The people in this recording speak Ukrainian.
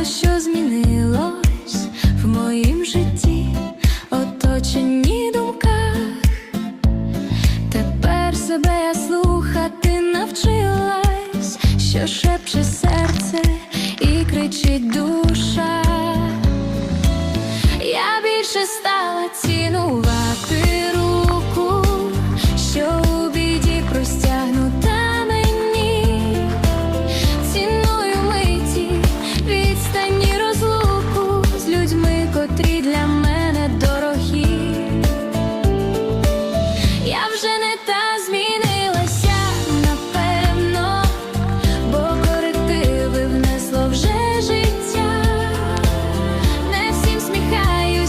багато що змінилось в моїм житті, оточенні думках, тепер себе я слухати навчилась, що шепче серце і кричить душа. Я більше стала ці.